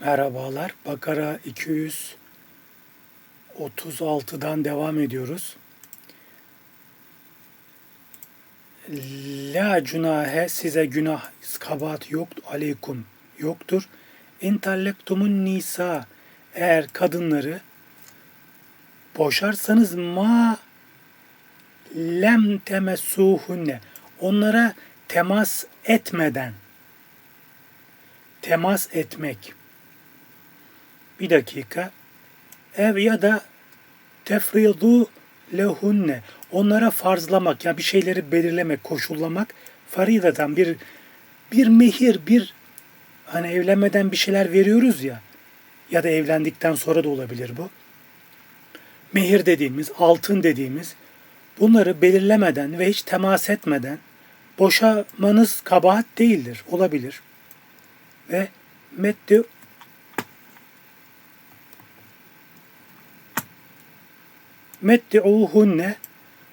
Merhabalar. Bakara 236'dan devam ediyoruz. La cunahe size günah kabahat yok aleykum yoktur. İntellektumun nisa eğer kadınları boşarsanız ma lem temessuhunne onlara temas etmeden temas etmek bir dakika ev ya da tefridu lehunne onlara farzlamak ya bir şeyleri belirlemek, koşullamak faridatan bir bir mehir, bir hani evlenmeden bir şeyler veriyoruz ya ya da evlendikten sonra da olabilir bu. Mehir dediğimiz, altın dediğimiz bunları belirlemeden ve hiç temas etmeden boşamanız kabahat değildir, olabilir. Ve meddi Metti'uhunne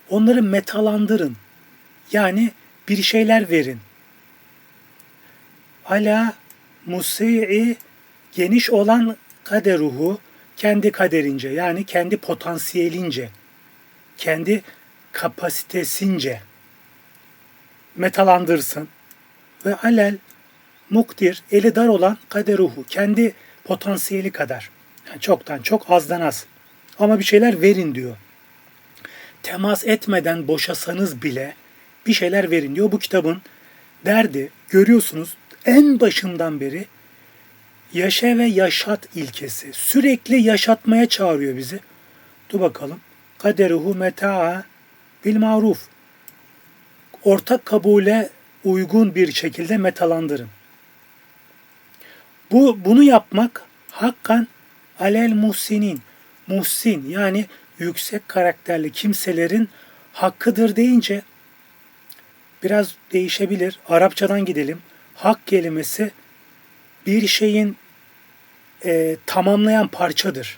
onları metalandırın. Yani bir şeyler verin. Ala musi'i geniş olan kaderuhu kendi kaderince yani kendi potansiyelince, kendi kapasitesince metalandırsın. Ve alel muktir eli dar olan kaderuhu kendi potansiyeli kadar. Yani çoktan çok azdan az. Ama bir şeyler verin diyor. Temas etmeden boşasanız bile bir şeyler verin diyor. Bu kitabın derdi görüyorsunuz en başından beri yaşa ve yaşat ilkesi. Sürekli yaşatmaya çağırıyor bizi. Dur bakalım. Kaderuhu meta'a bil maruf. Ortak kabule uygun bir şekilde metalandırın. Bu bunu yapmak hakkan alel muhsinin muhsin yani yüksek karakterli kimselerin hakkıdır deyince biraz değişebilir. Arapçadan gidelim. Hak kelimesi bir şeyin e, tamamlayan parçadır.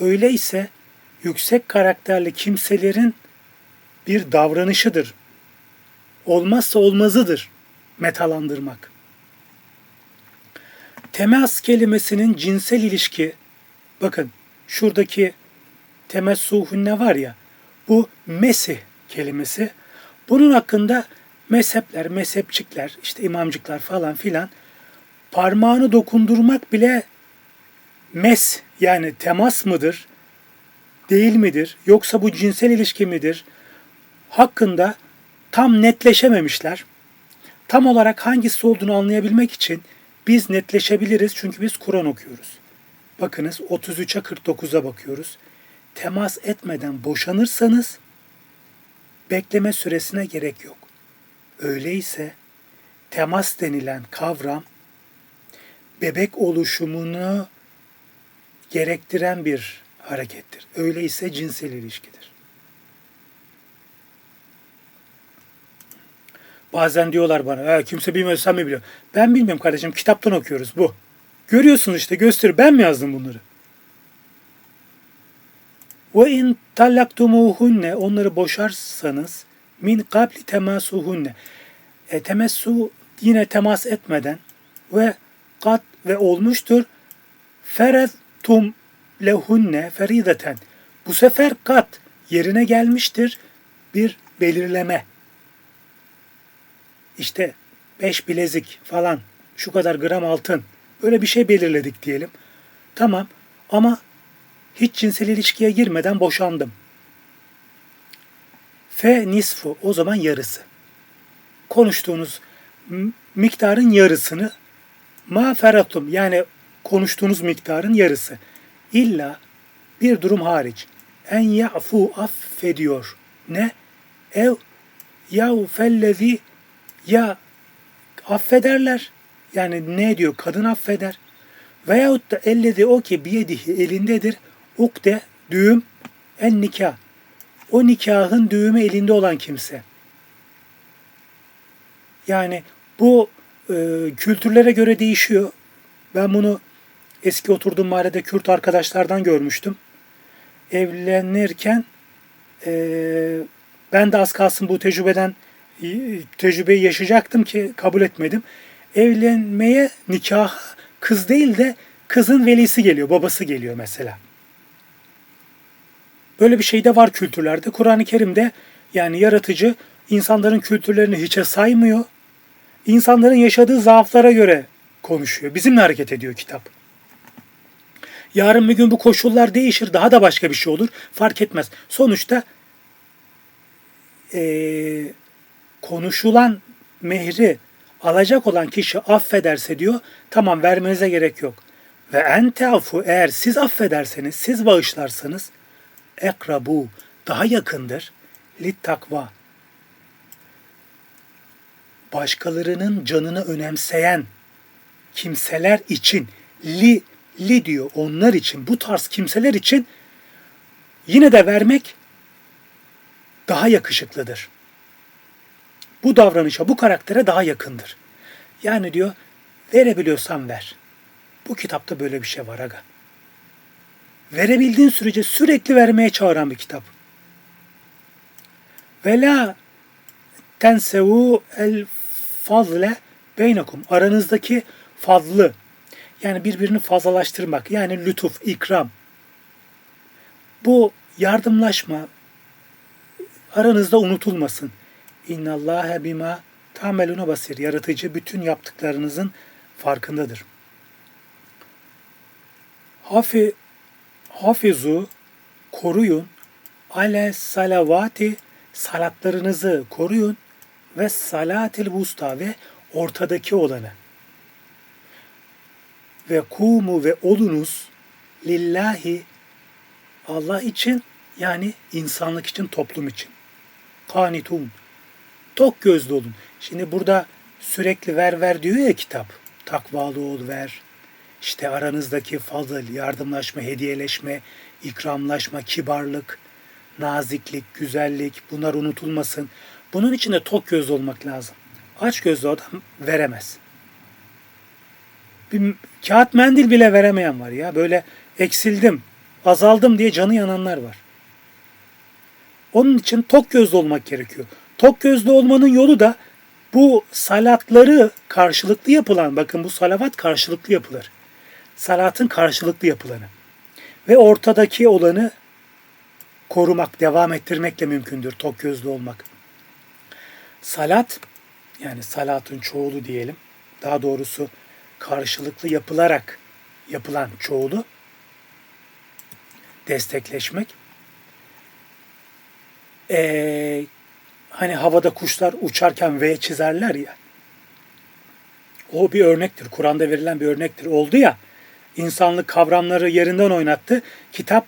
Öyleyse yüksek karakterli kimselerin bir davranışıdır. Olmazsa olmazıdır metalandırmak. Temas kelimesinin cinsel ilişki Bakın şuradaki temessuhunne var ya bu mesih kelimesi. Bunun hakkında mezhepler, mezhepçikler, işte imamcıklar falan filan parmağını dokundurmak bile mes yani temas mıdır, değil midir, yoksa bu cinsel ilişki midir hakkında tam netleşememişler. Tam olarak hangisi olduğunu anlayabilmek için biz netleşebiliriz çünkü biz Kur'an okuyoruz. Bakınız 33'e 49'a bakıyoruz. Temas etmeden boşanırsanız bekleme süresine gerek yok. Öyleyse temas denilen kavram bebek oluşumunu gerektiren bir harekettir. Öyleyse cinsel ilişkidir. Bazen diyorlar bana, kimse bilmiyor sen mi biliyorsun? Ben bilmiyorum kardeşim, kitaptan okuyoruz bu. Görüyorsunuz işte göster. Ben mi yazdım bunları? Ve in tallaktumuhunne onları boşarsanız min kabli temasuhunne e, temessu yine temas etmeden ve kat ve olmuştur fereztum lehunne ferideten bu sefer kat yerine gelmiştir bir belirleme. İşte beş bilezik falan şu kadar gram altın Öyle bir şey belirledik diyelim. Tamam ama hiç cinsel ilişkiye girmeden boşandım. Fe nisfu o zaman yarısı. Konuştuğunuz miktarın yarısını ma feratum yani konuştuğunuz miktarın yarısı. İlla bir durum hariç. En ya'fu affediyor. Ne? Ev yav fellezi ya affederler yani ne diyor? Kadın affeder. Veyahut da elledi o ki biyedihi elindedir. Ukde düğüm en nikah. O nikahın düğümü elinde olan kimse. Yani bu e, kültürlere göre değişiyor. Ben bunu eski oturduğum mahallede Kürt arkadaşlardan görmüştüm. Evlenirken e, ben de az kalsın bu tecrübeden tecrübeyi yaşayacaktım ki kabul etmedim evlenmeye nikah kız değil de kızın velisi geliyor, babası geliyor mesela. Böyle bir şey de var kültürlerde. Kur'an-ı Kerim'de yani yaratıcı insanların kültürlerini hiçe saymıyor. İnsanların yaşadığı zaaflara göre konuşuyor. Bizimle hareket ediyor kitap. Yarın bir gün bu koşullar değişir, daha da başka bir şey olur. Fark etmez. Sonuçta eee, konuşulan mehri alacak olan kişi affederse diyor, tamam vermenize gerek yok. Ve en teafu eğer siz affederseniz, siz bağışlarsanız ekrabu daha yakındır. Lit takva başkalarının canını önemseyen kimseler için li li diyor onlar için bu tarz kimseler için yine de vermek daha yakışıklıdır. Bu davranışa, bu karaktere daha yakındır. Yani diyor verebiliyorsan ver. Bu kitapta böyle bir şey var aga. Verebildiğin sürece sürekli vermeye çağıran bir kitap. Ve la tensevu el fazle beynekum. Aranızdaki fazlı. Yani birbirini fazlalaştırmak. Yani lütuf, ikram. Bu yardımlaşma aranızda unutulmasın. İnnallâhe bima tameluna basir. Yaratıcı bütün yaptıklarınızın farkındadır. Hafi, hafizu koruyun ale salavati salatlarınızı koruyun ve salatil vusta ve ortadaki olanı. Ve kumu ve olunuz lillahi Allah için yani insanlık için, toplum için. Kanitun. Tok gözlü olun. Şimdi burada sürekli ver ver diyor ya kitap. Takvalı ol ver. İşte aranızdaki fazıl, yardımlaşma, hediyeleşme, ikramlaşma, kibarlık, naziklik, güzellik bunlar unutulmasın. Bunun için de tok gözlü olmak lazım. Aç gözlü adam veremez. Bir kağıt mendil bile veremeyen var ya. Böyle eksildim, azaldım diye canı yananlar var. Onun için tok gözlü olmak gerekiyor. Tok gözlü olmanın yolu da bu salatları karşılıklı yapılan, bakın bu salavat karşılıklı yapılır. Salatın karşılıklı yapılanı. Ve ortadaki olanı korumak, devam ettirmekle mümkündür tok gözlü olmak. Salat, yani salatın çoğulu diyelim, daha doğrusu karşılıklı yapılarak yapılan çoğulu, destekleşmek. Ee, hani havada kuşlar uçarken V çizerler ya, o bir örnektir. Kur'an'da verilen bir örnektir. Oldu ya, insanlık kavramları yerinden oynattı. Kitap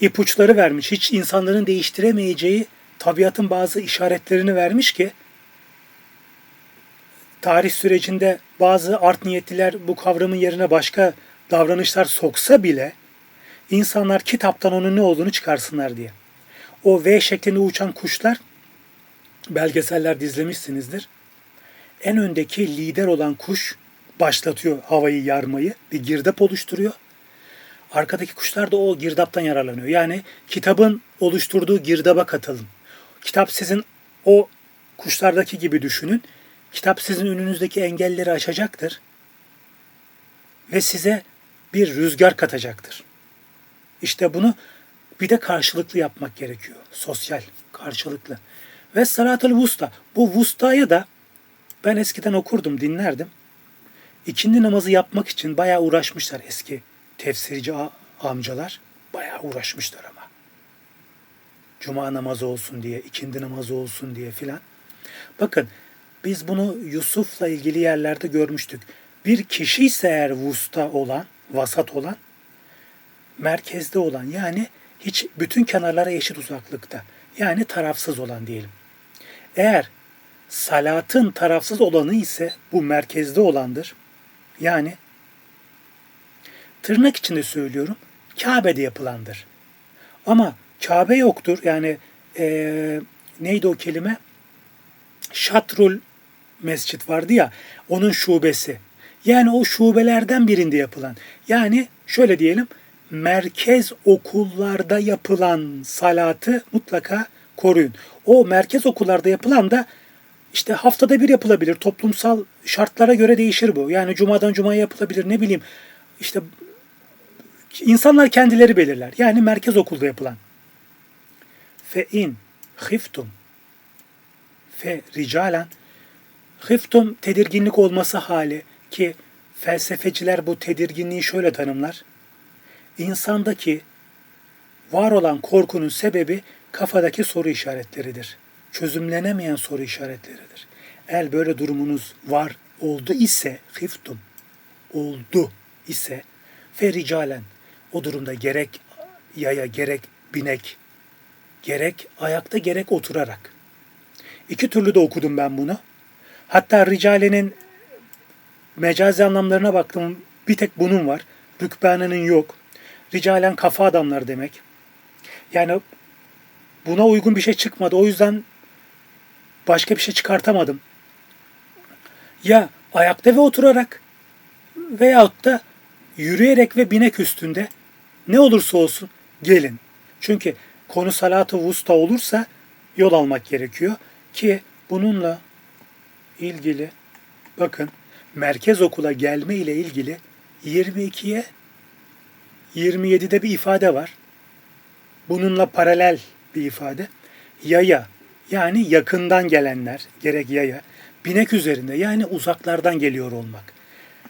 ipuçları vermiş. Hiç insanların değiştiremeyeceği tabiatın bazı işaretlerini vermiş ki tarih sürecinde bazı art niyetliler bu kavramın yerine başka davranışlar soksa bile insanlar kitaptan onun ne olduğunu çıkarsınlar diye. O V şeklinde uçan kuşlar belgeseller dizlemişsinizdir. En öndeki lider olan kuş başlatıyor havayı yarmayı, bir girdap oluşturuyor. Arkadaki kuşlar da o girdaptan yararlanıyor. Yani kitabın oluşturduğu girdaba katılın. Kitap sizin o kuşlardaki gibi düşünün. Kitap sizin önünüzdeki engelleri aşacaktır. Ve size bir rüzgar katacaktır. İşte bunu bir de karşılıklı yapmak gerekiyor. Sosyal, karşılıklı. Ve salatul vusta. Bu vustayı da ben eskiden okurdum, dinlerdim. İkindi namazı yapmak için bayağı uğraşmışlar eski tefsirci amcalar. Bayağı uğraşmışlar ama. Cuma namazı olsun diye, ikindi namazı olsun diye filan. Bakın biz bunu Yusuf'la ilgili yerlerde görmüştük. Bir kişi ise eğer vusta olan, vasat olan, merkezde olan yani hiç bütün kenarlara eşit uzaklıkta. Yani tarafsız olan diyelim. Eğer salatın tarafsız olanı ise bu merkezde olandır. Yani tırnak içinde söylüyorum Kabe'de yapılandır. Ama Kabe yoktur. Yani e, neydi o kelime? Şatrul mescit vardı ya onun şubesi. Yani o şubelerden birinde yapılan. Yani şöyle diyelim merkez okullarda yapılan salatı mutlaka koruyun. O merkez okullarda yapılan da işte haftada bir yapılabilir. Toplumsal şartlara göre değişir bu. Yani cumadan cumaya yapılabilir ne bileyim. İşte insanlar kendileri belirler. Yani merkez okulda yapılan. Fe in hiftum fe ricalen hiftum tedirginlik olması hali ki felsefeciler bu tedirginliği şöyle tanımlar. İnsandaki var olan korkunun sebebi kafadaki soru işaretleridir. Çözümlenemeyen soru işaretleridir. Eğer böyle durumunuz var oldu ise hiftum oldu ise fericalen o durumda gerek yaya gerek binek gerek ayakta gerek oturarak. İki türlü de okudum ben bunu. Hatta ricalenin mecazi anlamlarına baktım. Bir tek bunun var. Rükbanenin yok. Ricalen kafa adamlar demek. Yani buna uygun bir şey çıkmadı. O yüzden başka bir şey çıkartamadım. Ya ayakta ve oturarak veyahut da yürüyerek ve binek üstünde ne olursa olsun gelin. Çünkü konu salatı vusta olursa yol almak gerekiyor ki bununla ilgili bakın merkez okula gelme ile ilgili 22'ye 27'de bir ifade var. Bununla paralel bir ifade. Yaya yani yakından gelenler gerek yaya binek üzerinde yani uzaklardan geliyor olmak.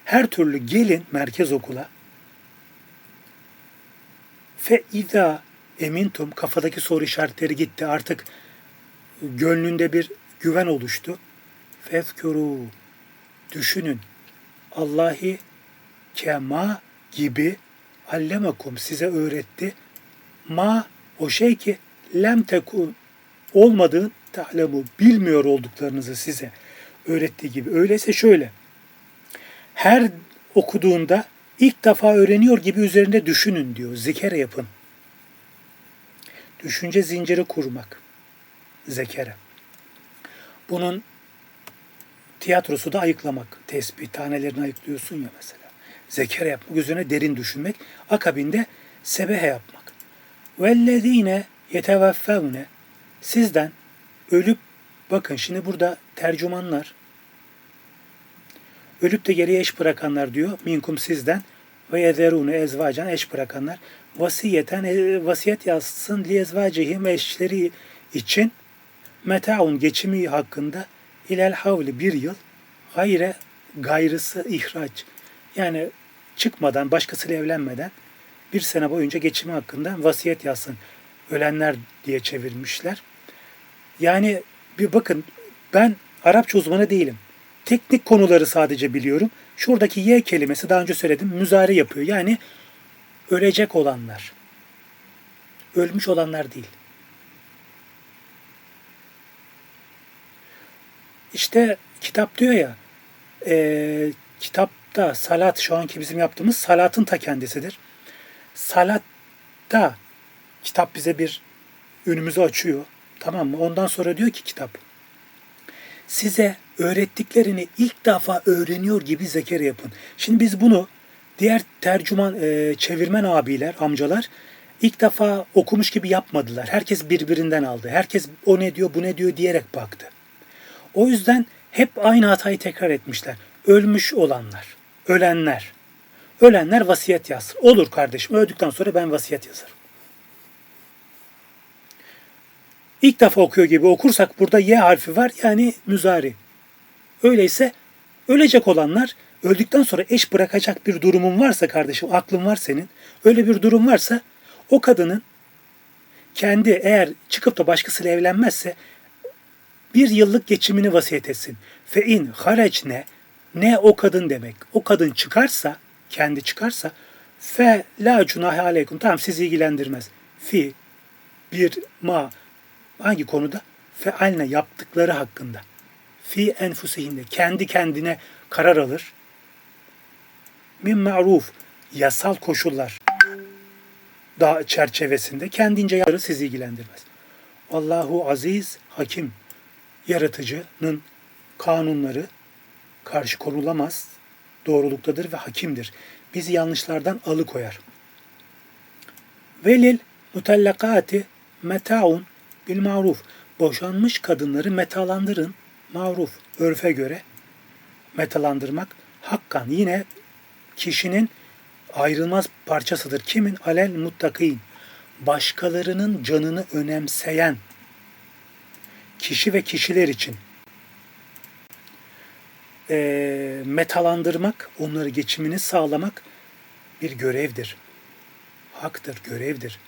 Her türlü gelin merkez okula. Fe izâ emintum kafadaki soru işaretleri gitti. Artık gönlünde bir güven oluştu. Fezkuru düşünün. Allahi kema gibi allemakum size öğretti. Ma o şey ki lem tekun olmadığın ta'lemu bilmiyor olduklarınızı size öğrettiği gibi. Öyleyse şöyle. Her okuduğunda ilk defa öğreniyor gibi üzerinde düşünün diyor. Zikere yapın. Düşünce zinciri kurmak. Zekere. Bunun tiyatrosu da ayıklamak. Tesbih tanelerini ayıklıyorsun ya mesela. Zekere yapmak, üzerine derin düşünmek. Akabinde sebehe yapmak. Vellezine yeteveffevne sizden ölüp bakın şimdi burada tercümanlar. Ölüp de geriye eş bırakanlar diyor. Minkum sizden. Ve yezerune ezvacan eş bırakanlar. Vasiyeten e, vasiyet yazsın li ezvacihim eşleri için metaun geçimi hakkında ilel havli bir yıl gayre gayrısı ihraç. Yani çıkmadan başkasıyla evlenmeden bir sene boyunca geçimi hakkında vasiyet yazsın. Ölenler diye çevirmişler. Yani bir bakın ben Arapça uzmanı değilim. Teknik konuları sadece biliyorum. Şuradaki Y kelimesi daha önce söyledim müzari yapıyor. Yani ölecek olanlar. Ölmüş olanlar değil. İşte kitap diyor ya e, kitapta salat şu anki bizim yaptığımız salatın ta kendisidir. Salatta kitap bize bir önümüzü açıyor. Tamam mı? Ondan sonra diyor ki kitap size öğrettiklerini ilk defa öğreniyor gibi zeker yapın. Şimdi biz bunu diğer tercüman, e, çevirmen abiler, amcalar ilk defa okumuş gibi yapmadılar. Herkes birbirinden aldı. Herkes o ne diyor, bu ne diyor diyerek baktı. O yüzden hep aynı hatayı tekrar etmişler. Ölmüş olanlar, ölenler. Ölenler vasiyet yazsın. Olur kardeşim, öldükten sonra ben vasiyet yazarım. İlk defa okuyor gibi okursak burada Y harfi var yani müzari. Öyleyse ölecek olanlar öldükten sonra eş bırakacak bir durumun varsa kardeşim, aklın var senin. Öyle bir durum varsa o kadının kendi eğer çıkıp da başkasıyla evlenmezse bir yıllık geçimini vasiyet etsin. Fe in ne ne o kadın demek. O kadın çıkarsa, kendi çıkarsa fe la cunahe aleykum. Tamam sizi ilgilendirmez. Fi bir ma hangi konuda? Fealne yaptıkları hakkında. Fi enfusihinde kendi kendine karar alır. Min ma'ruf yasal koşullar da çerçevesinde kendince yarı sizi ilgilendirmez. Allahu aziz hakim yaratıcının kanunları karşı konulamaz, doğruluktadır ve hakimdir. Bizi yanlışlardan alıkoyar. Velil mutallakati metaun bil maruf. Boşanmış kadınları metalandırın, maruf, örfe göre metalandırmak hakkan yine kişinin ayrılmaz parçasıdır. Kimin? Alel muttakin. Başkalarının canını önemseyen kişi ve kişiler için e, metalandırmak, onları geçimini sağlamak bir görevdir. Haktır, görevdir.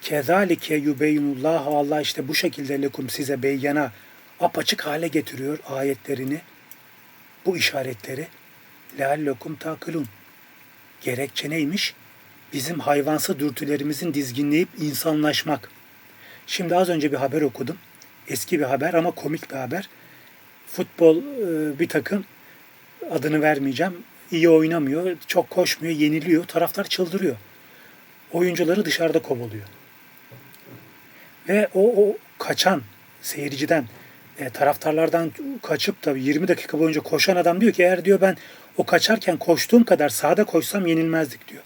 Kezalike yubeyyinullah Allah işte bu şekilde lekum size beyyana apaçık hale getiriyor ayetlerini, bu işaretleri. Leallekum takılun. Gerekçe neymiş? Bizim hayvansı dürtülerimizin dizginleyip insanlaşmak. Şimdi az önce bir haber okudum. Eski bir haber ama komik bir haber. Futbol e, bir takım adını vermeyeceğim. iyi oynamıyor, çok koşmuyor, yeniliyor. Taraftar çıldırıyor. Oyuncuları dışarıda kovalıyor. Ve o, o kaçan seyirciden, e, taraftarlardan kaçıp da 20 dakika boyunca koşan adam diyor ki eğer diyor ben o kaçarken koştuğum kadar sahada koşsam yenilmezdik diyor.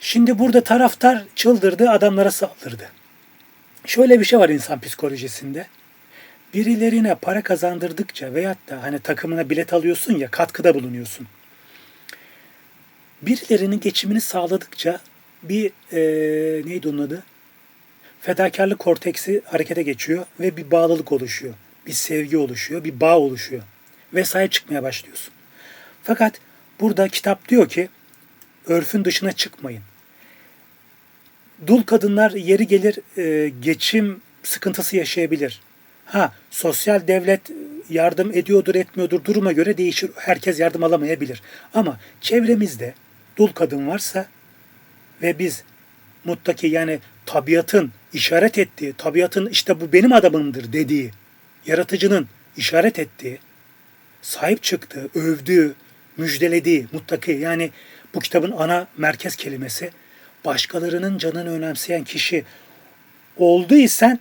Şimdi burada taraftar çıldırdı, adamlara saldırdı. Şöyle bir şey var insan psikolojisinde. Birilerine para kazandırdıkça veyahut da hani takımına bilet alıyorsun ya katkıda bulunuyorsun. Birilerinin geçimini sağladıkça bir e, neydi onun adı? Fedakarlık korteksi harekete geçiyor ve bir bağlılık oluşuyor. Bir sevgi oluşuyor, bir bağ oluşuyor. Ve çıkmaya başlıyorsun. Fakat burada kitap diyor ki örfün dışına çıkmayın. Dul kadınlar yeri gelir e, geçim sıkıntısı yaşayabilir. Ha sosyal devlet yardım ediyordur etmiyordur duruma göre değişir. Herkes yardım alamayabilir. Ama çevremizde dul kadın varsa ve biz muttaki yani tabiatın işaret ettiği, tabiatın işte bu benim adamımdır dediği, yaratıcının işaret ettiği, sahip çıktığı, övdüğü, müjdelediği, muttaki yani bu kitabın ana merkez kelimesi başkalarının canını önemseyen kişi olduysan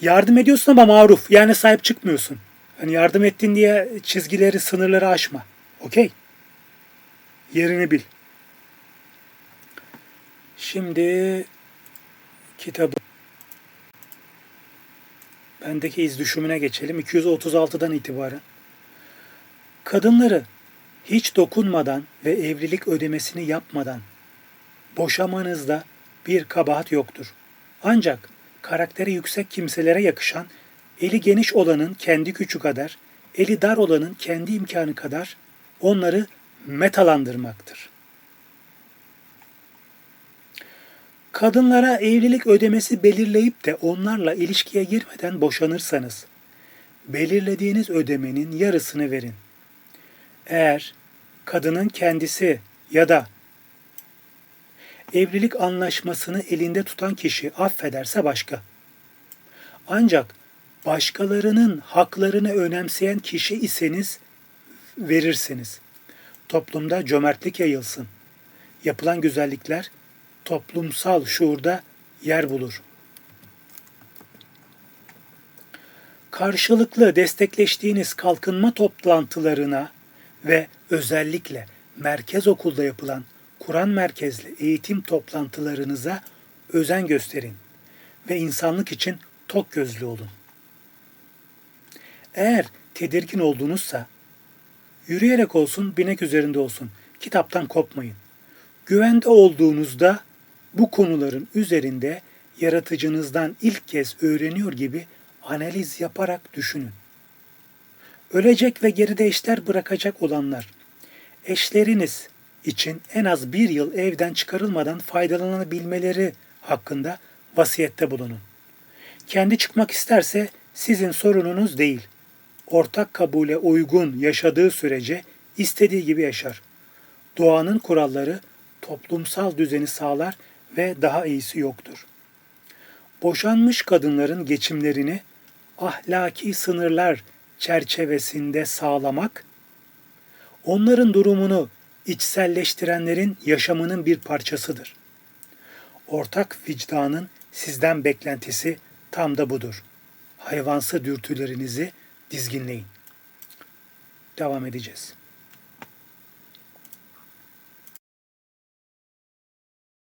yardım ediyorsun ama maruf yani sahip çıkmıyorsun. Hani yardım ettin diye çizgileri, sınırları aşma. Okey? Yerini bil. Şimdi kitabı bendeki iz düşümüne geçelim. 236'dan itibaren. Kadınları hiç dokunmadan ve evlilik ödemesini yapmadan boşamanızda bir kabahat yoktur. Ancak karakteri yüksek kimselere yakışan, eli geniş olanın kendi gücü kadar, eli dar olanın kendi imkanı kadar onları metalandırmaktır. Kadınlara evlilik ödemesi belirleyip de onlarla ilişkiye girmeden boşanırsanız, belirlediğiniz ödemenin yarısını verin. Eğer kadının kendisi ya da evlilik anlaşmasını elinde tutan kişi affederse başka. Ancak başkalarının haklarını önemseyen kişi iseniz verirsiniz. Toplumda cömertlik yayılsın. Yapılan güzellikler toplumsal şuurda yer bulur. Karşılıklı destekleştiğiniz kalkınma toplantılarına ve özellikle merkez okulda yapılan Kur'an merkezli eğitim toplantılarınıza özen gösterin ve insanlık için tok gözlü olun. Eğer tedirgin oldunuzsa, yürüyerek olsun, binek üzerinde olsun, kitaptan kopmayın. Güvende olduğunuzda bu konuların üzerinde yaratıcınızdan ilk kez öğreniyor gibi analiz yaparak düşünün. Ölecek ve geride eşler bırakacak olanlar, eşleriniz için en az bir yıl evden çıkarılmadan faydalanabilmeleri hakkında vasiyette bulunun. Kendi çıkmak isterse sizin sorununuz değil. Ortak kabule uygun yaşadığı sürece istediği gibi yaşar. Doğanın kuralları toplumsal düzeni sağlar ve daha iyisi yoktur. Boşanmış kadınların geçimlerini ahlaki sınırlar çerçevesinde sağlamak, onların durumunu içselleştirenlerin yaşamının bir parçasıdır. Ortak vicdanın sizden beklentisi tam da budur. Hayvansı dürtülerinizi dizginleyin. Devam edeceğiz.